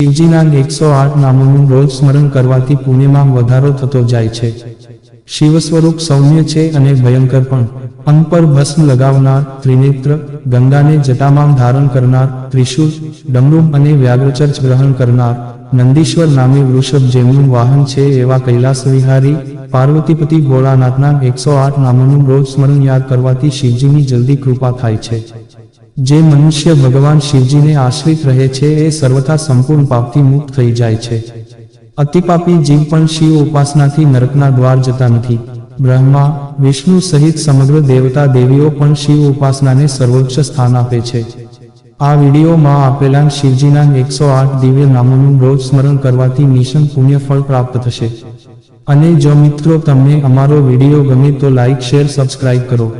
શિવજીના એકસો આઠ નામોનું રોજ સ્મરણ કરવાથી પુણ્યમાં વધારો થતો જાય છે. શિવ સ્વરૂપ સૌમ્ય છે અને ભયંકર પણ. અંગ પર ભસ્મ લગાવનાર ત્રિનેત્ર, ગંગાને જટામાં ધારણ કરનાર ત્રિશુલ ડમરૂમ અને વ્યાઘ્રચર્ચ ગ્રહણ કરનાર નંદીશ્વર નામે વૃષભ જેમનું વાહન છે એવા કૈલાસ વિહારી, પાર્વતીપતિ ભોળાનાથના એકસો આઠ નામોનું રોજ સ્મરણ યાદ કરવાથી શિવજીની જલ્દી કૃપા થાય છે. જે મનુષ્ય ભગવાન શિવજીને આશ્રિત રહે છે, એ સર્વથા સંપૂર્ણ પાપથી મુક્ત થઈ જાય છે. અતિપાપી જીવ પણ શિવ ઉપાસનાથી નરકના દ્વાર જતા નથી. બ્રહ્મા, વિષ્ણુ સહિત સમગ્ર દેવતા દેવીઓ પણ શિવ ઉપાસનાને સર્વોચ્ચ સ્થાન આપે છે. આ વિડીયોમાં આપેલા શિવજીના એકસો આઠ દિવ્ય નામોનું રોજ સ્મરણ કરવાથી નિશન પુણ્ય ફળ પ્રાપ્ત થશે. અને જો મિત્રો તમને અમારો વીડિયો ગમે તો લાઇક શેર, સબસ્ક્રાઇબ કરો.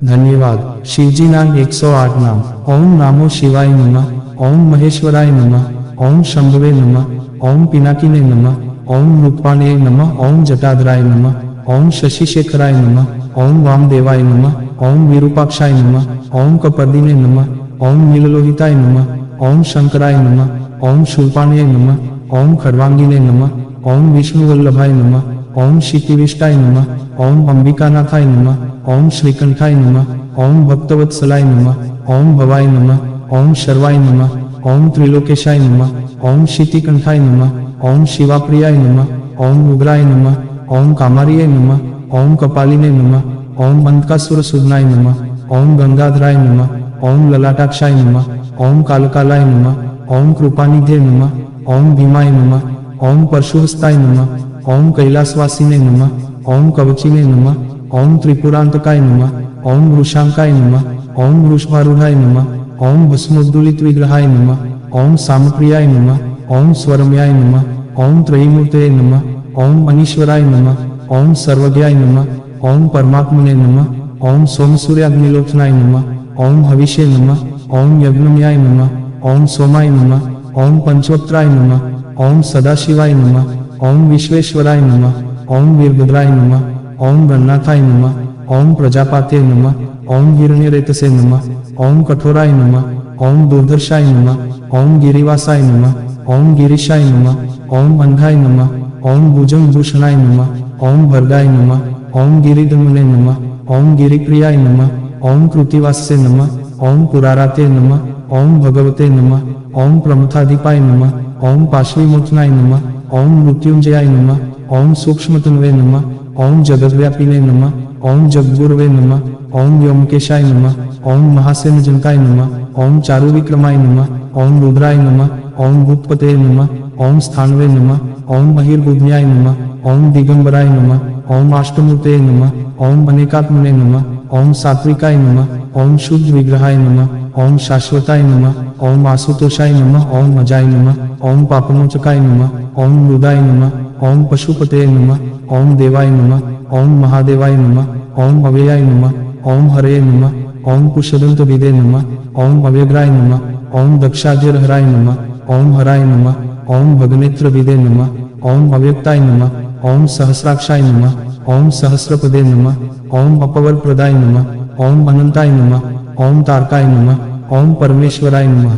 ધન્યવાદ શિવજીના એકસો આઠ નામ ઓમ નામો શિવાય નમઃ ઓમ મહેશ્વરાય નમઃ ઓમ શંભવે નમઃ ઓમ પિનાકીને નમઃ ઓમ રૂપાણે નમઃ ઓમ જટાધરાય નમઃ ઓમ શશિશેખરાય નમઃ ઓમ વામદેવાય નમઃ ઓમ વિરૂપાક્ષાય નમઃ ઓમ કપર્દિને નમઃ ઓમ નીલલોહિતાય નમઃ ઓમ શંકરાય નમઃ ઓમ શૂલપાણ્ય નમઃ ઓમ ખડવાંગીને નમઃ ઓમ વિષ્ણુવલ્લભાય નમઃ ઓમ શિતિવિષ્ટાય નમઃ ઓમ અંબિકાનાથાય નમઃ ઓમ શ્રીકંઠાય નમઃ ઓમ ભક્તવત્સલાય નમઃ ઓમ ભવાય નમઃ ઓમ શર્વાય નમઃ ઓમ ત્રિલોકેશાય નમઃ ઓમ શિતિકંઠાય નમઃ ઓમ શિવાપ્રિયાય નમઃ ઓમ ઉગ્રાય નમઃ ઓમ કામારીય નમઃ ઓમ કપાલિને નમઃ ઓમ અંતકાસુરસુદનાય નમઃ ઓમ ગંગાધરાય નમઃ ઓમ લલાટાક્ષાય નમઃ ઓમ કાલકાલાય નમઃ ઓમ કૃપાનિધે નમઃ ઓમ ભીમાય નમઃ ઓમ પરશુહસ્તાય નમઃ ઓમ કૈલાસવાસીને નમઃ ઓમ કવચીને નમઃ ઓમ ત્રિપુરાંતકાય નમઃ ઓમ વૃષાંકાય નમઃ ઓમ વૃષભારૂઢાય નમઃ ઓમ ભસ્મોદ્દુલિત વિગ્રહાય નમઃ ઓમ સામપ્રિયાય નમઃ ઓમ સ્વરમ્યાય નમઃ ઓમ ત્રયીમૂર્તये નમઃ ઓમ અનીશ્વરાય નમઃ ઓમ સર્વજ્ઞાય નમઃ ઓમ પરમાત્મને નમઃ ઓમ સોમસૂર્યાગ્નિલોચનાય નમઃ ઓમ હવિષે નમઃ ઓમ યજ્ઞમ્યાય નમઃ ઓમ સોમાય નમઃ ઓમ પંચોત્રાય નમઃ ઓમ સદાશિવાય નમઃ ઓમ વિશ્વેશ્વરાય નમ ઓમ વીરભદ્રાય નમ ઓમ ગણનાથાય નમ ઓમ પ્રજાપાતે નમ ઓમ હિરણ્યરેતસે નમ ઓમ કઠોરાય નમ ઓમ દુર્ધર્ષાય નમ ઓમ ગિરિવાસાય નમ ઓમ ગિરીશાય નમ ઓમ અંધાય નમ ઓમ ભુજંગભૂષણાય નમ ઓમ ભર્ગાય નમ ઓમ ગિરિધમને નમ ઓમ ગિરિપ્રિયાય નમ ઓમ કૃતિવાસ્ય નમ ઓમ પુરારાતે નમ ઓમ ભગવતે નમ ઓમ પ્રમથાધિપાય નમ ઓમ પાશ્વિમોચનાય નમઃ ઓમ મૃત્યુંજયાય નમ ઓમ સૂક્ષ્મતન્વે નમ ઓમ જગદ્વ્યાપિને નમ ઓમ જગગુરવે નમ ઓમ વ્યોમકેશાય નમ ઓમ મહાસેનજનકાય નમ ઓમ ચારુવિક્રમાય નમ ઓમ રુદ્રાય નમ ઓમ ભૂતપતે નમ ઓમ સ્થાનવે નમ ઓમ બહિર્ગુજ્ઞાય નમઃ ઓમ દિગંબરાય નમઃ ઓમ અષ્ટમૂર્તે નમઃ ઓમ અનેકાત્મને નમઃ ઓમ સાત્વિકાય નમઃ ઓમ શુદ્ધ વિગ્રહાય નમઃ ઓમ શાશ્વતાય નમઃ ઓમ આસુતોષાય નમઃ ઓમ અજાય નમઃ ઓમ પાપમોચકાય નમઃ ઓમ મૃદાય નમઃ ઓમ પશુપતે નમઃ ઓમ દેવાય નમઃ ઓમ મહાદેવાય નમઃ ઓમ અવ્યયાય નમઃ ઓમ હરે નમઃ ઓમ કુશદંત વિદે નમઃ ઓમ અવ્યગ્રાય નમઃ ઓમ દક્ષાજ્યરહરાય નમઃ ઓમ હરાય નમઃ ઓમ ભગનેત્ર વિદે નમઃ ઓમ અવ્યક્તાય નમઃ ઓમ સહસ્રાક્ષાય નમઃ ઓમ સહસ્રપદે નમઃ ઓમ અપવરપ્રદાય નમઃ ઓમ અનંતાય નમઃ ઓમ તારકાય નમઃ ઓમ પરમેશ્વરાય નમઃ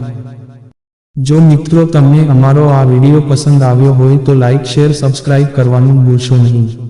જો મિત્રો તમને અમારો આ વીડિયો પસંદ આવ્યો હોય તો લાઈક શેર સબસ્ક્રાઇબ કરવાનું ભૂલશો નહીં